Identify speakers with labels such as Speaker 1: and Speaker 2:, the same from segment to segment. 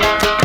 Speaker 1: you.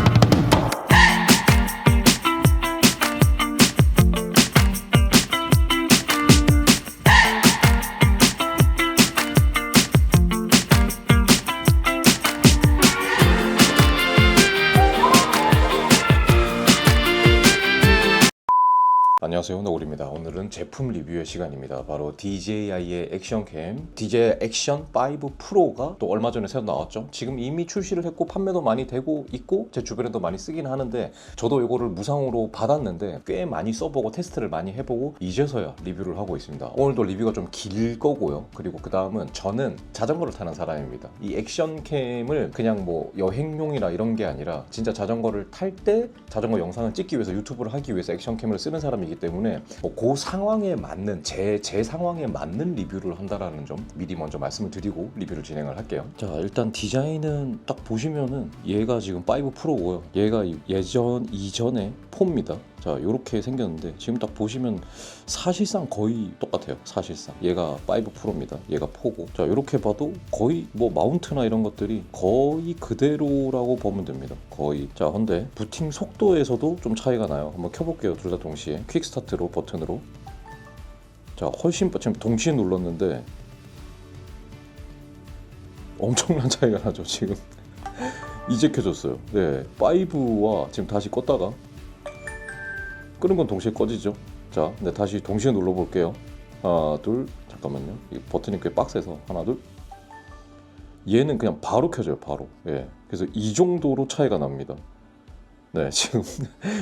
Speaker 1: 안녕하세요. 너구리입니다. 오늘은 제품 리뷰의 시간입니다. 바로 DJI의 액션캠. DJI 액션 5 프로가 또 얼마 전에 새로 나왔죠? 지금 이미 출시를 했고 판매도 많이 되고 있고 제 주변에도 많이 쓰긴 하는데 저도 이거를 무상으로 받았는데 꽤 많이 써보고 테스트를 많이 해보고 이제서야 리뷰를 하고 있습니다. 오늘도 리뷰가 좀 길 거고요. 그리고 그 다음은 저는 자전거를 타는 사람입니다. 이 액션캠을 그냥 뭐 여행용이나 이런 게 아니라 진짜 자전거를 탈 때 자전거 영상을 찍기 위해서 유튜브를 하기 위해서 액션캠을 쓰는 사람이기 때문에 뭐 그 상황에 맞는 제, 제 상황에 맞는 리뷰를 한다라는 점 미리 먼저 말씀을 드리고 리뷰를 진행을 할게요. 자 일단 디자인은 딱 보시면은 얘가 지금 5 프로고요. 얘가 이- 예전 이전에 포입니다. 자 이렇게 생겼는데 지금 딱 보시면 사실상 거의 똑같아요. 사실상. 얘가 5 프로입니다. 얘가 포고. 자 이렇게 봐도 거의 뭐 마운트나 이런 것들이 거의 그대로라고 보면 됩니다. 거의. 자 근데 부팅 속도에서도 좀 차이가 나요. 한번 켜볼게요. 둘 다 동시에. 퀵스 타트로 버튼으로. 자 훨씬 빠- 지금 동시에 눌렀는데 엄청난 차이가 나죠 지금. 이제 켜졌어요. 네 5와 지금 다시 껐다가 끄는 건 동시에 꺼지죠. 자 네, 다시 동시에 눌러 볼게요. 하나 둘 잠깐만요. 이 버튼이 꽤 빡세서 하나 둘. 얘는 그냥 바로 켜져요 바로. 예 그래서 이 정도로 차이가 납니다 네 지금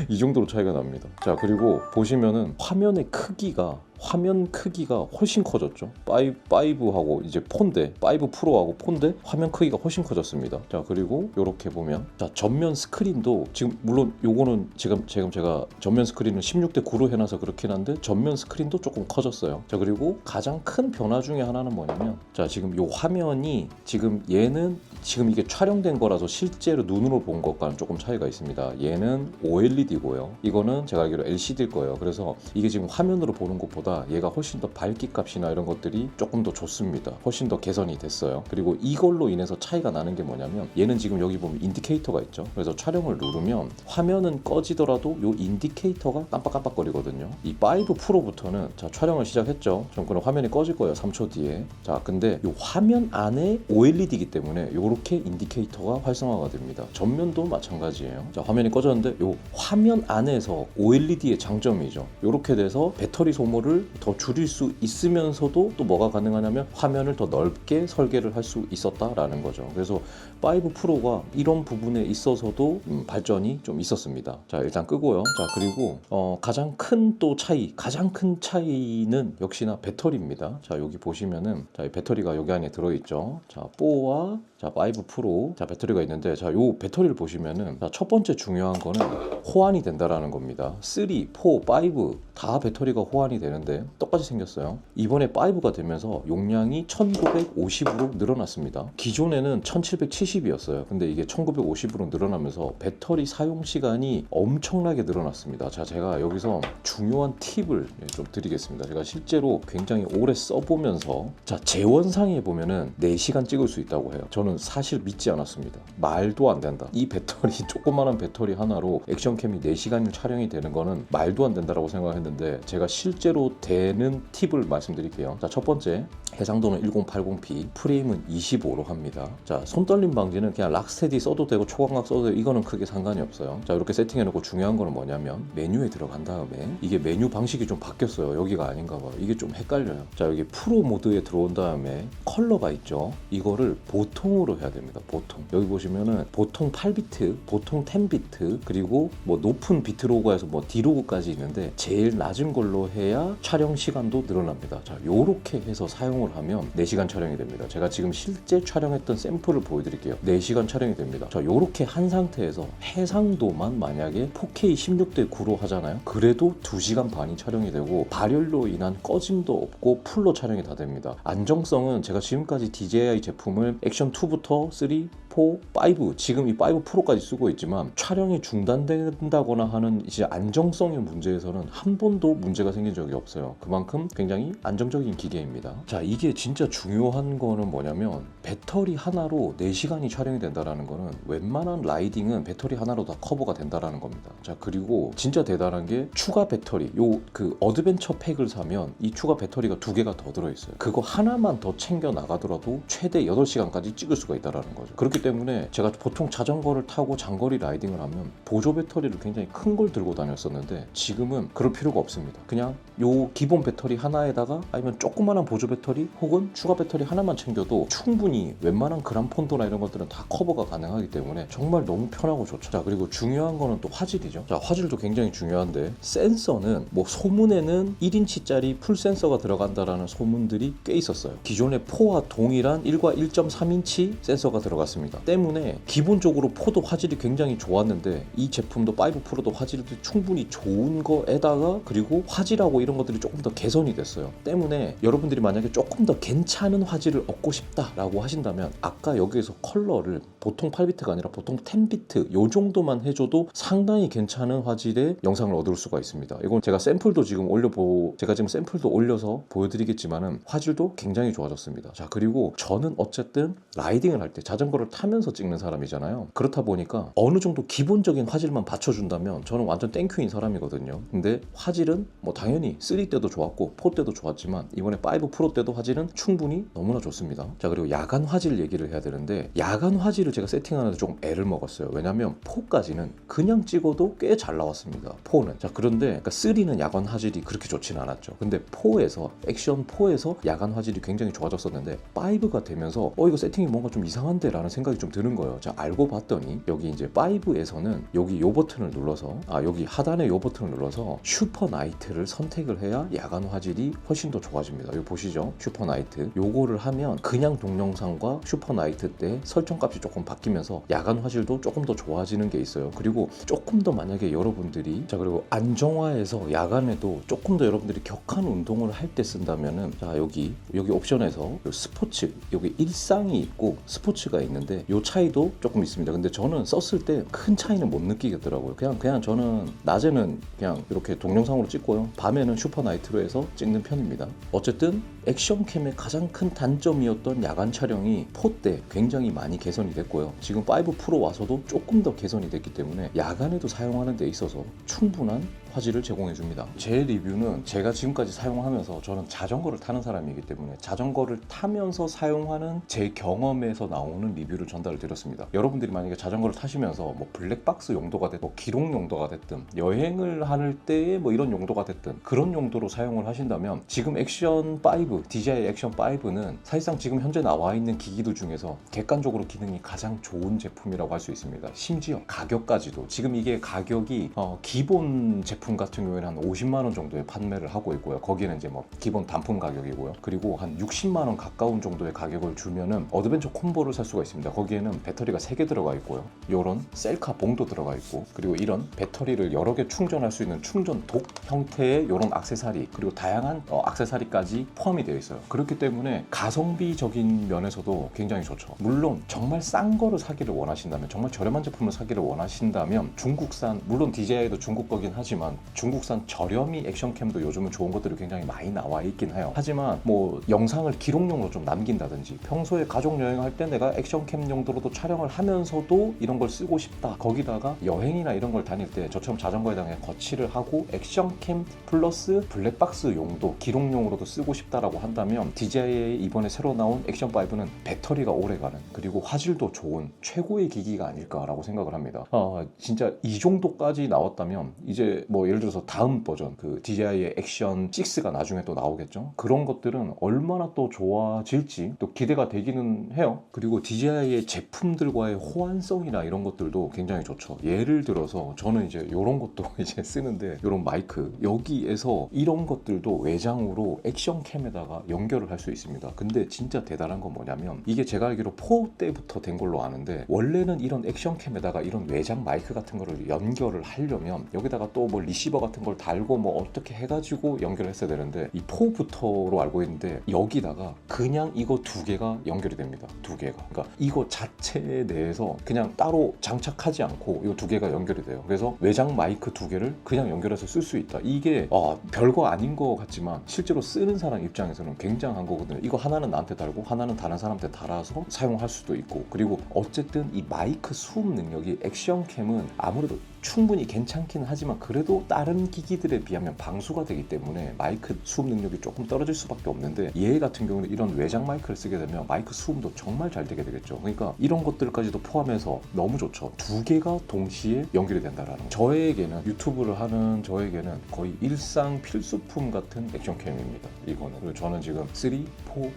Speaker 1: 이 정도로 차이가 납니다. 자 그리고 보시면은 화면의 크기가 화면 크기가 훨씬 커졌죠? 5, 5하고 이제 폰데 5 프로하고 폰데 화면 크기가 훨씬 커졌습니다. 자 그리고 이렇게 보면 자 전면 스크린도 지금 물론 요거는 지금 지금 제가 전면 스크린을 16대 9로 해놔서 그렇긴 한데 전면 스크린도 조금 커졌어요. 자 그리고 가장 큰 변화 중에 하나는 뭐냐면 자 지금 요 화면이 지금 얘는 지금 이게 촬영된 거라서 실제로 눈으로 본 것과는 조금 차이가 있습니다. 얘는 OLED고요. 이거는 제가 알기로 LCD일 거예요. 그래서 이게 지금 화면으로 보는 것보다 얘가 훨씬 더 밝기 값이나 이런 것들이 조금 더 좋습니다. 훨씬 더 개선이 됐어요. 그리고 이걸로 인해서 차이가 나는 게 뭐냐면 얘는 지금 여기 보면 인디케이터가 있죠. 그래서 촬영을 누르면 화면은 꺼지더라도 요 인디케이터가 깜빡깜빡거리거든요. 이 5 프로부터는 자 촬영을 시작했죠. 전 그럼 화면이 꺼질 거예요. 3초 뒤에. 자 근데 요 화면 안에 OLED이기 때문에 요 렇게 인디케이터가 활성화가 됩니다. 전면도 마찬가지예요. 자 화면이 꺼졌는데 요 화면 안에서 OLED의 장점이죠. 요렇게 돼서 배터리 소모를 더 줄일 수 있으면서도 또 뭐가 가능하냐면 화면을 더 넓게 설계를 할 수 있었다라는 거죠. 그래서 5 프로가 이런 부분에 있어서도 음, 발전이 좀 있었습니다. 자 일단 끄고요. 자 그리고 어, 가장 큰 또 차이 가장 큰 차이는 역시나 배터리입니다. 자 여기 보시면은 자, 이 배터리가 여기 안에 들어 있죠. 자 4와 자, 5 프로. 자 배터리가 있는데 자 요 배터리를 보시면은 자, 첫 번째 중요한 거는 호환이 된다라는 겁니다. 3, 4, 5 다 배터리가 호환이 되는데 똑같이 생겼어요. 이번에 5가 되면서 용량이 1950으로 늘어났습니다. 기존에는 1770이었어요. 근데 이게 1950으로 늘어나면서 배터리 사용 시간이 엄청나게 늘어났습니다. 자 제가 여기서 중요한 팁을 예, 좀 드리겠습니다. 제가 실제로 굉장히 오래 써보면서 자 재원상에 보면은 4시간 찍을 수 있다고 해요. 저는 사실 믿지 않았습니다. 말도 안 된다. 이 배터리 조그마한 배터리 하나로 액션캠이 4시간 촬영이 되는 거는 말도 안 된다라고 생각했는데 제가 실제로 되는 팁을 말씀드릴게요. 자 첫 번째 해상도는 1080p 프레임은 25로 합니다. 자 손떨림 방지는 그냥 락스테디 써도 되고 초광각 써도 되고 이거는 크게 상관이 없어요. 자 이렇게 세팅해 놓고 중요한 거는 뭐냐면 메뉴에 들어간 다음에 이게 메뉴 방식이 좀 바뀌었어요. 여기가 아닌가 봐요. 이게 좀 헷갈려요. 자 여기 프로 모드에 들어온 다음에 컬러가 있죠. 이거를 보통으로 해야 됩니다 보통. 여기 보시면은 보통 8비트 보통 10비트 그리고 뭐 높은 비트로그에서 뭐 D로그까지 있는데 제일 낮은 걸로 해야 촬영 시간도 늘어납니다. 자 요렇게 해서 사용을 하면 4시간 촬영이 됩니다. 제가 지금 실제 촬영했던 샘플을 보여드릴게요. 4시간 촬영이 됩니다. 자 요렇게 한 상태에서 해상도만 만약에 4K 16대 9로 하잖아요. 그래도 2시간 반이 촬영이 되고 발열로 인한 꺼짐도 없고 풀로 촬영이 다 됩니다. 안정성은 제가 지금까지 DJI 제품을 액션 2 2부터 3, 4, 5 지금 이 5 프로까지 쓰고 있지만 촬영이 중단된다거나 하는 이제 안정성의 문제에서는 한 번도 문제가 생긴 적이 없어요. 그만큼 굉장히 안정적인 기계입니다. 자 이게 진짜 중요한 거는 뭐냐면 배터리 하나로 4시간이 촬영이 된다라는 거는 웬만한 라이딩은 배터리 하나로 다 커버가 된다라는 겁니다. 자 그리고 진짜 대단한 게 추가 배터리 요 그 어드벤처 팩을 사면 이 추가 배터리가 두 개가 더 들어 있어요. 그거 하나만 더 챙겨 나가더라도 최대 8시간까지 찍을 수가 있다라는 거죠. 그렇기 때문에 제가 보통 자전거를 타고 장거리 라이딩을 하면 보조 배터리를 굉장히 큰 걸 들고 다녔었는데 지금은 그럴 필요가 없습니다. 그냥 요 기본 배터리 하나에다가 아니면 조그만한 보조 배터리 혹은 추가 배터리 하나만 챙겨도 충분히 웬만한 그람폰도나 이런 것들은 다 커버가 가능하기 때문에 정말 너무 편하고 좋죠. 자 그리고 중요한 거는 또 화질이죠. 자 화질도 굉장히 중요한데 센서는 뭐 소문에는 1인치짜리 풀 센서가 들어간다라는 소문들이 꽤 있었어요. 기존의 4와 동일한 1과 1.3인치 센서가 들어갔습니다. 때문에 기본적으로 4도 화질이 굉장히 좋았는데 이 제품도 5 프로도 화질이 충분히 좋은 거에다가 그리고 화질하고 이런 것들이 조금 더 개선이 됐어요. 때문에 여러분들이 만약에 조금 더 괜찮은 화질을 얻고 싶다라고 하신다면 아까 여기에서 컬러를 보통 8비트가 아니라 보통 10비트 요 정도만 해줘도 상당히 괜찮은 화질의 영상을 얻을 수가 있습니다. 이건 제가 샘플도 지금 올려보 제가 지금 샘플도 올려서 보여드리겠지만은 화질도 굉장히 좋아졌습니다. 자 그리고 저는 어쨌든 라이딩을 할 때 자전거를 타면서 찍는 사람이잖아요. 그렇다 보니까 어느 정도 기본적인 화질만 받쳐준다면 저는 완전 땡큐인 사람이거든요. 근데 화질은 뭐 당연히 3 때도 좋았고 4 때도 좋았지만 이번에 5 프로 때도 화질은 충분히 너무나 좋습니다. 자 그리고 야간 화질 얘기를 해야 되는데 야간 화질을 제가 세팅하는데 조금 애를 먹었어요. 왜냐면 4까지는 그냥 찍어도 꽤 잘 나왔습니다. 4는 자 그런데 그러니까 3는 야간 화질이 그렇게 좋지는 않았죠. 근데 4에서 액션 4에서 야간 화질이 굉장히 좋아졌었는데 5가 되면서 어 이거 세팅 이 뭔가 좀 이상한데 라는 생각이 좀 드는 거예요. 자 알고 봤더니 여기 이제 5에서는 여기 요 버튼을 눌러서 아 여기 하단에 요 버튼을 눌러서 슈퍼 나이트를 선택을 해야 야간 화질이 훨씬 더 좋아집니다. 여기 보시죠 슈퍼 나이트 요거를 하면 그냥 동영상과 슈퍼 나이트 때 설정값이 조금 바뀌면서 야간 화질도 조금 더 좋아지는 게 있어요. 그리고 조금 더 만약에 여러분들이 자 그리고 안정화해서 야간에도 조금 더 여러분들이 격한 운동을 할 때 쓴다면은 자 여기 여기 옵션에서 요 스포츠 여기 일상이 있고 스포츠가 있는데 요 차이도 조금 있습니다. 근데 저는 썼을 때 큰 차이는 못 느끼겠더라고요. 그냥 그냥 저는 낮에는 그냥 이렇게 동영상으로 찍고요. 밤에는 슈퍼 나이트로 해서 찍는 편입니다. 어쨌든 액션캠의 가장 큰 단점이었던 야간 촬영이 4 때 굉장히 많이 개선이 됐고요. 지금 5 프로 와서도 조금 더 개선이 됐기 때문에 야간에도 사용하는 데 있어서 충분한 화질을 제공해 줍니다. 제 리뷰는 제가 지금까지 사용하면서 저는 자전거를 타는 사람이기 때문에 자전거를 타면서 사용하는 제 경험에서 나오는 리뷰를 전달을 드렸습니다. 여러분들이 만약에 자전거를 타시면서 뭐 블랙박스 용도가 됐든 뭐 기록 용도가 됐든 여행을 할 때에 뭐 이런 용도가 됐든 그런 용도로 사용을 하신다면 지금 액션 5, DJI 액션 5는 사실상 지금 현재 나와 있는 기기들 중에서 객관적으로 기능이 가장 좋은 제품이라고 할 수 있습니다. 심지어 가격까지도 지금 이게 가격이 어, 기본 제품 같은 경우에는 한 50만 원 정도에 판매를 하고 있고요. 거기는 이제 뭐 기본 단품 가격이고요. 그리고 한 60만 원 가까운 정도의 가격을 주면은 어드벤처 콤보를 살 수가 있습니다. 거기에는 배터리가 3개 들어가 있고요. 이런 셀카 봉도 들어가 있고 그리고 이런 배터리를 여러 개 충전할 수 있는 충전 독 형태의 이런 악세사리 그리고 다양한 어, 악세사리까지 포함이 되어 있어요. 그렇기 때문에 가성비적인 면에서도 굉장히 좋죠. 물론 정말 싼 거를 사기를 원하신다면 정말 저렴한 제품을 사기를 원하신다면 중국산 물론 DJI도 중국 거긴 하지만 중국산 저렴이 액션캠도 요즘은 좋은 것들이 굉장히 많이 나와 있긴 해요. 하지만 뭐 영상을 기록용으로 좀 남긴다든지 평소에 가족 여행할 때 내가 액션캠 용도로도 촬영을 하면서도 이런 걸 쓰고 싶다. 거기다가 여행이나 이런 걸 다닐 때 저처럼 자전거에 당해 거치를 하고 액션캠 플러스 블랙박스 용도 기록용으로도 쓰고 싶다라고 한다면 DJI 이번에 새로 나온 액션 5는 배터리가 오래가는 그리고 화질도 좋은 최고의 기기가 아닐까라고 생각을 합니다. 아 진짜 이 정도까지 나왔다면 이제 뭐 예를 들어서 다음 버전 그 DJI의 액션 6가 나중에 또 나오겠죠. 그런 것들은 얼마나 또 좋아질지 또 기대가 되기는 해요. 그리고 DJI의 제품들과의 호환성이나 이런 것들도 굉장히 좋죠. 예를 들어서 저는 이제 이런 것도 이제 쓰는데 이런 마이크 여기에서 이런 것들도 외장으로 액션캠에다가 연결을 할 수 있습니다. 근데 진짜 대단한 건 뭐냐면 이게 제가 알기로 4 때부터 된 걸로 아는데 원래는 이런 액션캠에다가 이런 외장 마이크 같은 거를 연결을 하려면 여기다가 또뭐 리시버 같은 걸 달고 뭐 어떻게 해가지고 연결을 했어야 되는데 이 4부터로 알고 있는데 여기다가 그냥 이거 두 개가 연결이 됩니다. 두 개가. 그러니까 이거 자체에 대해서 그냥 따로 장착하지 않고 이거 두 개가 연결이 돼요. 그래서 외장 마이크 두 개를 그냥 연결해서 쓸 수 있다. 이게 아, 별거 아닌 것 같지만 실제로 쓰는 사람 입장에서는 굉장한 거거든요. 이거 하나는 나한테 달고 하나는 다른 사람한테 달아서 사용할 수도 있고 그리고 어쨌든 이 마이크 수음 능력이 액션캠은 아무래도 충분히 괜찮긴 하지만 그래도 다른 기기들에 비하면 방수가 되기 때문에 마이크 수음 능력이 조금 떨어질 수밖에 없는데 얘 같은 경우는 이런 외장 마이크를 쓰게 되면 마이크 수음도 정말 잘 되게 되겠죠. 그러니까 이런 것들까지도 포함해서 너무 좋죠. 두 개가 동시에 연결이 된다라는 거. 저에게는 유튜브를 하는 저에게는 거의 일상 필수품 같은 액션캠입니다. 이거는 그리고 저는 지금 3,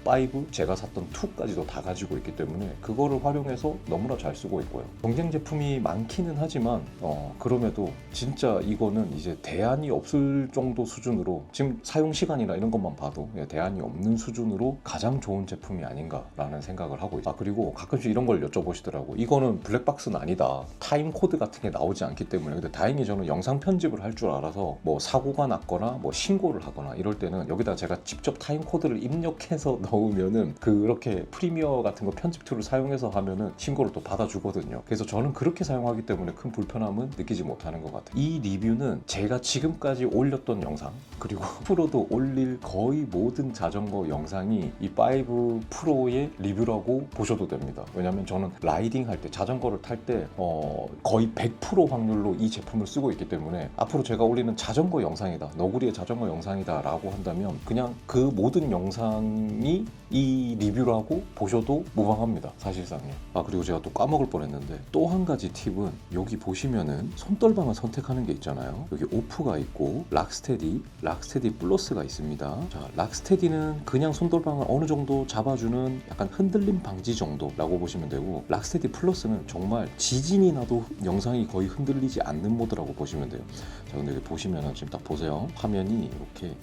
Speaker 1: 4, 5 제가 샀던 2까지도 다 가지고 있기 때문에 그거를 활용해서 너무나 잘 쓰고 있고요. 경쟁 제품이 많기는 하지만 어, 그럼에도 진짜 이거는 이제 대안이 없을 정도 수준으로 지금 사용 시간이나 이런 것만 봐도 예, 대안이 없는 수준으로 가장 좋은 제품이 아닌가라는 생각을 하고 있어요. 아 그리고 가끔씩 이런 걸 여쭤보시더라고. 이거는 블랙박스는 아니다. 타임 코드 같은 게 나오지 않기 때문에 근데 다행히 저는 영상 편집을 할 줄 알아서 뭐 사고가 났거나 뭐 신고를 하거나 이럴 때는 여기다 제가 직접 타임 코드를 입력해서 넣으면은 그렇게 프리미어 같은 거 편집 툴을 사용해서 하면은 신고를 또 받아주거든요. 그래서 저는 그렇게 사용하기 때문에 큰 불편함은 느끼 지 못하는 것 같아요. 이 리뷰는 제가 지금까지 올렸던 영상 그리고 앞으로도 올릴 거의 모든 자전거 영상이 이 5 프로의 리뷰라고 보셔도 됩니다. 왜냐면 저는 라이딩 할 때 자전거를 탈때 어, 거의 100% 확률로 이 제품을 쓰고 있기 때문에 앞으로 제가 올리는 자전거 영상이다 너구리의 자전거 영상이다 라고 한다면 그냥 그 모든 영상이 이 리뷰라고 보셔도 무방합니다 사실상요 아 그리고 제가 또 까먹을 뻔했는데 또 한 가지 팁은 여기 보시면은 손떨방을 선택하는 게 있잖아요. 여기 오프가 있고 락스테디 락스테디 플러스가 있습니다. 자 락스테디는 그냥 손떨방을 어느 정도 잡아주는 약간 흔들림 방지 정도라고 보시면 되고 락스테디 플러스는 정말 지진이 나도 영상이 거의 흔들리지 않는 모드라고 보시면 돼요. 자 근데 여기 보시면은 지금 딱 보세요. 화면이 이렇게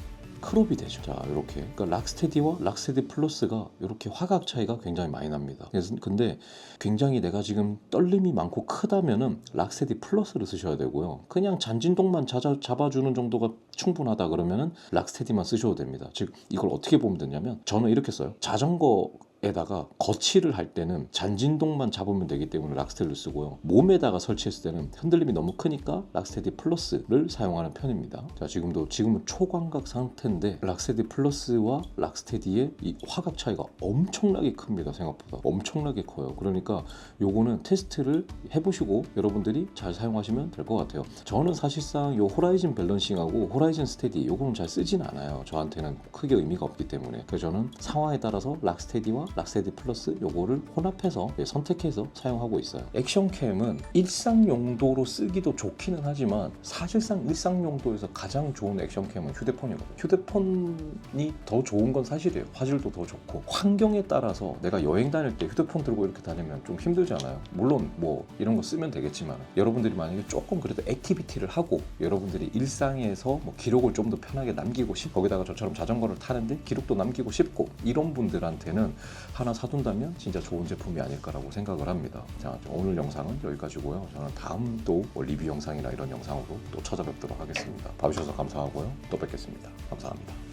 Speaker 1: 크롭이 되죠. 자, 이렇게. 그러니까 락스테디와 락스테디 플러스가 이렇게 화각 차이가 굉장히 많이 납니다. 그래서 근데 굉장히 내가 지금 떨림이 많고 크다면은 락스테디 플러스를 쓰셔야 되고요. 그냥 잔진동만 자자, 잡아주는 정도가 충분하다 그러면은 락스테디만 쓰셔도 됩니다. 즉 이걸 어떻게 보면 되냐면 저는 이렇게 써요. 자전거 에다가 거치를 할 때는 잔진동만 잡으면 되기 때문에 락스테디를 쓰고요. 몸에다가 설치했을 때는 흔들림이 너무 크니까 락스테디 플러스를 사용하는 편입니다. 자, 지금도 지금은 초광각 상태인데 락스테디 플러스와 락스테디의 이 화각 차이가 엄청나게 큽니다. 생각보다 엄청나게 커요. 그러니까 요거는 테스트를 해보시고 여러분들이 잘 사용하시면 될 것 같아요. 저는 사실상 요 호라이즌 밸런싱하고 호라이즌 스테디 요거는 잘 쓰진 않아요. 저한테는 크게 의미가 없기 때문에 그래서 저는 상황에 따라서 락스테디와 락스테디 플러스 요거를 혼합해서 예, 선택해서 사용하고 있어요. 액션캠은 일상 용도로 쓰기도 좋기는 하지만 사실상 일상 용도에서 가장 좋은 액션캠은 휴대폰이거든요. 휴대폰이 더 좋은 건 사실이에요. 화질도 더 좋고 환경에 따라서 내가 여행 다닐 때 휴대폰 들고 이렇게 다니면 좀 힘들잖아요. 물론 뭐 이런 거 쓰면 되겠지만 여러분들이 만약에 조금 그래도 액티비티를 하고 여러분들이 일상에서 뭐 기록을 좀 더 편하게 남기고 싶 거기다가 저처럼 자전거를 타는데 기록도 남기고 싶고 이런 분들한테는 하나 사둔다면 진짜 좋은 제품이 아닐까라고 생각을 합니다. 자, 오늘 영상은 여기까지고요. 저는 다음 또 뭐 리뷰 영상이나 이런 영상으로 또 찾아뵙도록 하겠습니다. 봐주셔서 감사하고요. 또 뵙겠습니다. 감사합니다.